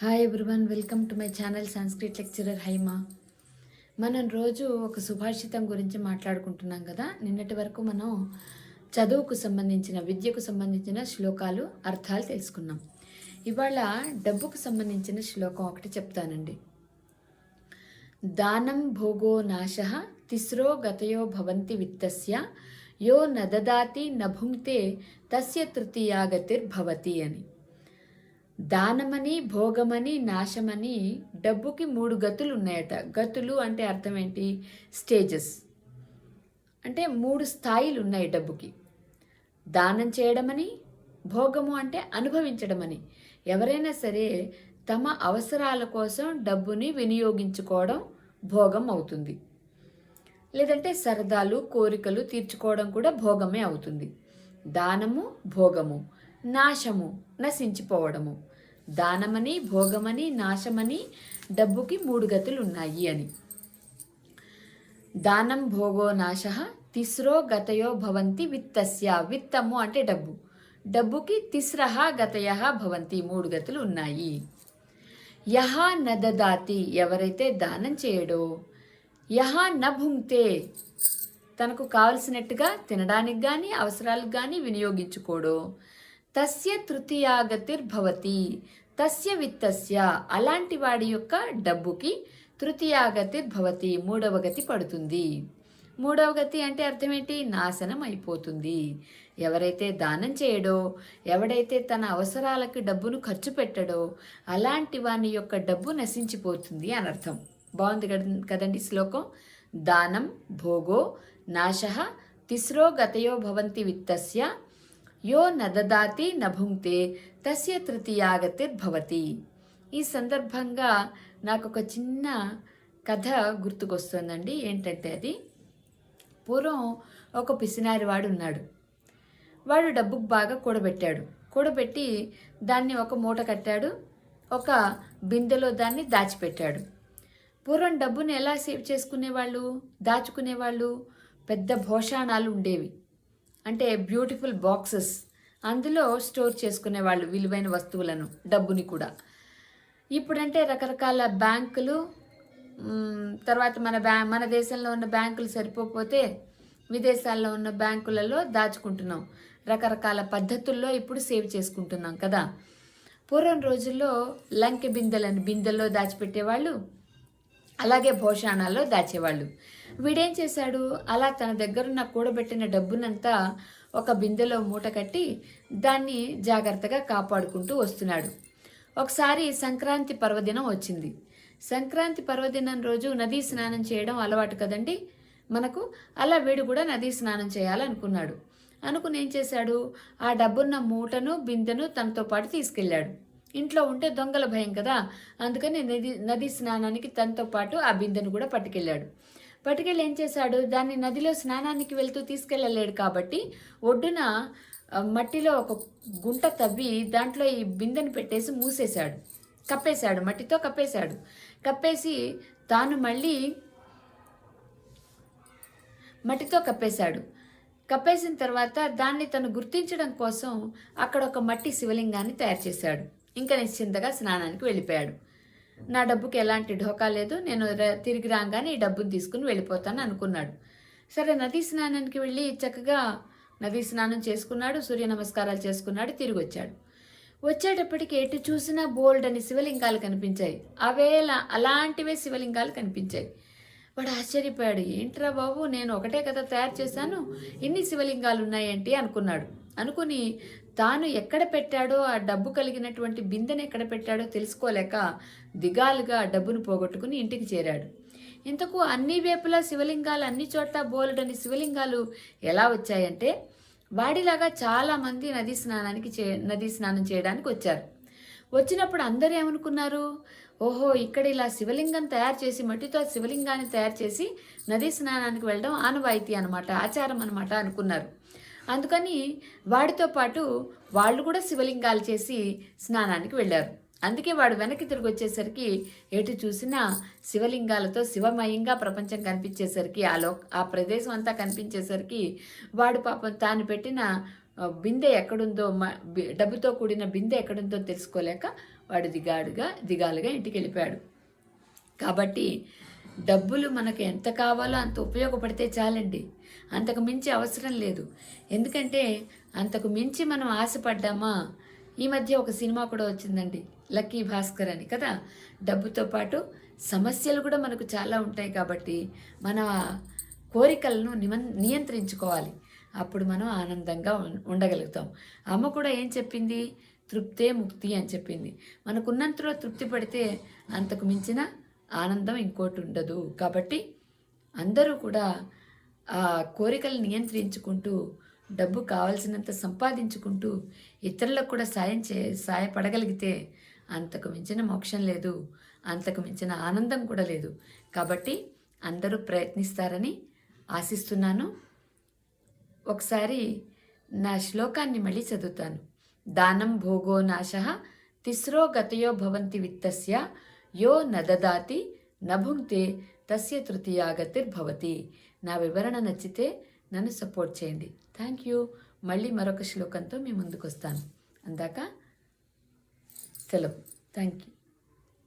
Hi everyone welcome to my channel Sanskrit lecturer Hyma మనం రోజు ఒక సుభాషితం గురించి మాట్లాడుకుంటున్నాం కదా. నిన్నటి వరకు మనం చదువుకు సంబంధించిన విద్యకు సంబంధించిన శ్లోకాలు అర్థాలు తెలుసుకున్నాం. ఇవాళ డబ్బుకు సంబంధించిన శ్లోకం ఒకటి చెప్తానండి. దానం భోగో నాశ తిస్రో గతయో భవంతి విత్తస్య యో నదదాతి నభుంక్తే తస్య తృతీయాగతిర్భవతి అని. దానమని భోగమని నాశమని డబ్బుకి మూడు గతులు ఉన్నాయట గతులు అంటే అర్థం ఏంటి? స్టేజెస్. అంటే మూడు స్థాయిలు ఉన్నాయి డబ్బుకి. దానం చేయడమని భోగము అంటే అనుభవించడమని. ఎవరైనా సరే తమ అవసరాల కోసం డబ్బుని వినియోగించుకోవడం భోగం అవుతుంది. లేదంటే సరదాలు కోరికలు తీర్చుకోవడం కూడా భోగమే అవుతుంది. దానము భోగము. నాశము నశించిపోవడము. దానమని భోగమని నాశమని డబ్బుకి మూడు గతులు ఉన్నాయి అని. దానం భోగో నాశ తిస్రో గతయో భవంతి విత్తస్య. విత్తము అంటే డబ్బు. డబ్బుకి తిస్రహ గతయ భవంతి మూడు గతులు ఉన్నాయి యహ నదదాతి ఎవరైతే దానం చేయడో యహ నభుంక్తే తనకు కావలసినట్టుగా తినడానికి కానీ అవసరాలకు కానీ వినియోగించుకోడో తస్య తృతీయాగతిర్భవతి. తస్య విత్తస్య అలాంటి వాడి యొక్క డబ్బుకి తృతీయాగతిర్భవతి మూడవ గతి పడుతుంది. మూడవ గతి అంటే అర్థమేంటి నాశనం అయిపోతుంది. ఎవరైతే దానం చేయడో ఎవడైతే తన అవసరాలకు డబ్బును ఖర్చు పెట్టడో అలాంటి వాని యొక్క డబ్బు నశించిపోతుంది అని అర్థం. బాగుంది కదండి శ్లోకం? దానం భోగో నాశ తిస్రో గతయో భవంతి విత్తస్య యో నదదాతి నభుంక్తే తస్య తృతీయాగతిర్భవతి. ఈ సందర్భంగా నాకు ఒక చిన్న కథ గుర్తుకొస్తుందండి. ఏంటంటే అది పూర్వం ఒక పిసినారి వాడు ఉన్నాడు వాడు డబ్బుకు బాగా కూడబెట్టాడు. కూడబెట్టి దాన్ని ఒక మూట కట్టాడు ఒక బిందెలో దాన్ని దాచిపెట్టాడు. పూర్వం డబ్బుని ఎలా సేవ్ చేసుకునేవాళ్ళు దాచుకునేవాళ్ళు? పెద్ద భోషాణాలు ఉండేవి. అంటే బ్యూటిఫుల్ బాక్సెస్. అందులో స్టోర్ చేసుకునే వాళ్ళు విలువైన వస్తువులను డబ్బుని కూడా. ఇప్పుడంటే రకరకాల బ్యాంకులు తర్వాత మన బ్యా మన దేశంలో ఉన్న బ్యాంకులు సరిపోతే విదేశాల్లో ఉన్న బ్యాంకులలో దాచుకుంటున్నాం. రకరకాల పద్ధతుల్లో ఇప్పుడు సేవ్ చేసుకుంటున్నాం కదా. పూర్వం రోజుల్లో లంకె బిందెలను బిందెల్లో దాచిపెట్టేవాళ్ళు అలాగే భోషాణాల్లో దాచేవాళ్ళు. వీడేం చేశాడు? అలా తన దగ్గరున్న కూడబెట్టిన డబ్బునంతా ఒక బిందెలో మూట కట్టి దాన్ని జాగ్రత్తగా కాపాడుకుంటూ వస్తున్నాడు. ఒకసారి సంక్రాంతి పర్వదినం వచ్చింది. సంక్రాంతి పర్వదినం రోజు నదీ స్నానం చేయడం అలవాటు కదండి? మనకు అలా వీడు కూడా నదీ స్నానం చేయాలనుకున్నాడు. అనుకుని ఏం చేశాడు? ఆ డబ్బున్న మూటను బిందెను తనతో పాటు తీసుకెళ్ళాడు. ఇంట్లో ఉంటే దొంగల భయం కదా? అందుకని నది నది స్నానానికి తనతో పాటు ఆ బిందెను కూడా పట్టుకెళ్ళాడు. పట్టుకెళ్ళి ఏం చేశాడు? దాన్ని నదిలో స్నానానికి వెళ్తూ తీసుకెళ్ళలేడు కాబట్టి ఒడ్డున మట్టిలో ఒక గుంట తవ్వి దాంట్లో ఈ బిందెను పెట్టేసి మూసేశాడు. కప్పేశాడు మట్టితో కప్పేశాడు. కప్పేసి తాను మళ్ళీ మట్టితో కప్పేశాడు. కప్పేసిన తర్వాత దాన్ని తను గుర్తించడం కోసం అక్కడ ఒక మట్టి శివలింగాన్ని తయారు చేశాడు. ఇంకా నిశ్చింతగా స్నానానికి వెళ్ళిపోయాడు. నా డబ్బుకి ఎలాంటి ఢోకా లేదు నేను తిరిగి రాగానే ఈ డబ్బును తీసుకుని వెళ్ళిపోతాను అనుకున్నాడు. సరే నదీ స్నానానికి వెళ్ళి చక్కగా నదీ స్నానం చేసుకున్నాడు సూర్య నమస్కారాలు చేసుకున్నాడు తిరిగి వచ్చాడు. వచ్చేటప్పటికి ఎటు చూసినా బోల్డ్ అని శివలింగాలు కనిపించాయి. అవేలా అలాంటివే శివలింగాలు కనిపించాయి. వాడు ఆశ్చర్యపోయాడు. ఏంట్రా బాబు నేను ఒకటే కదా తయారు చేశాను ఇన్ని శివలింగాలు ఉన్నాయేంటి? అనుకున్నాడు. అనుకుని తాను ఎక్కడ పెట్టాడో ఆ డబ్బు కలిగినటువంటి బిందెను ఎక్కడ పెట్టాడో తెలుసుకోలేక దిగాలుగా ఆ డబ్బును పోగొట్టుకుని ఇంటికి చేరాడు. ఇంతకు అన్ని వేపులా శివలింగాలు అన్ని చోట్ల బోలెడని శివలింగాలు ఎలా వచ్చాయంటే వాడిలాగా చాలామంది నదీ స్నానానికి చే నదీ స్నానం చేయడానికి వచ్చారు. వచ్చినప్పుడు అందరూ ఏమనుకున్నారు? ఓహో ఇక్కడ ఇలా శివలింగం తయారు చేసి మట్టితో శివలింగాన్ని తయారు చేసి నదీ స్నానానికి వెళ్ళడం ఆనవాయితీ అనమాట ఆచారం అనమాట అనుకున్నారు. అందుకని వాడితో పాటు వాళ్ళు కూడా శివలింగాలు చేసి స్నానానికి వెళ్ళారు. అందుకే వాడు వెనక్కి తిరిగి వచ్చేసరికి ఎటు చూసినా శివలింగాలతో శివమయంగా ప్రపంచం కనిపించేసరికి ఆ లో ఆ ప్రదేశం అంతా కనిపించేసరికి వాడు పాపం తాను పెట్టిన బిందె ఎక్కడుందో డబ్బుతో కూడిన బిందె ఎక్కడుందో తెలుసుకోలేక వాడు దిగాడుగా దిగాలుగా ఇంటికి వెళ్ళిపోయాడు. కాబట్టి డబ్బులు మనకు ఎంత కావాలో అంత ఉపయోగపడితే చాలండి. అంతకు మించి అవసరం లేదు. ఎందుకంటే అంతకు మించి మనం ఆశపడ్డామా? ఈ మధ్య ఒక సినిమా కూడా వచ్చిందండి. లక్కీ భాస్కర్ అని కదా? డబ్బుతో పాటు సమస్యలు కూడా మనకు చాలా ఉంటాయి కాబట్టి మన కోరికలను నిమన్ నియంత్రించుకోవాలి. అప్పుడు మనం ఆనందంగా ఉండగలుగుతాం. అమ్మ కూడా ఏం చెప్పింది? తృప్తే ముక్తి అని చెప్పింది. మనకున్నంతలో తృప్తి పడితే అంతకు మించిన ఆనందం ఇంకోటి ఉండదు. కాబట్టి అందరూ కూడా ఆ కోరికలు నియంత్రించుకుంటూ డబ్బు కావలసినంత సంపాదించుకుంటూ ఇతరులకు కూడా సాయం చే సాయపడగలిగితే అంతకు మించిన మోక్షం లేదు. అంతకు మించిన ఆనందం కూడా లేదు. కాబట్టి అందరూ ప్రయత్నిస్తారని ఆశిస్తున్నాను. ఒకసారి నా శ్లోకాన్ని మళ్ళీ చదువుతాను. దానం భోగో నాశ తిస్రో గతయో భవంతి విత్తస్య యో నదదాతి నభుంక్తే తస్య తృతీయాగతిర్భవతి. నా వివరణ నచ్చితే నన్ను సపోర్ట్ చేయండి. Thank you. మళ్ళీ మరొక శ్లోకంతో మీ ముందుకు వస్తాను అందాక సెలవు. Thank you.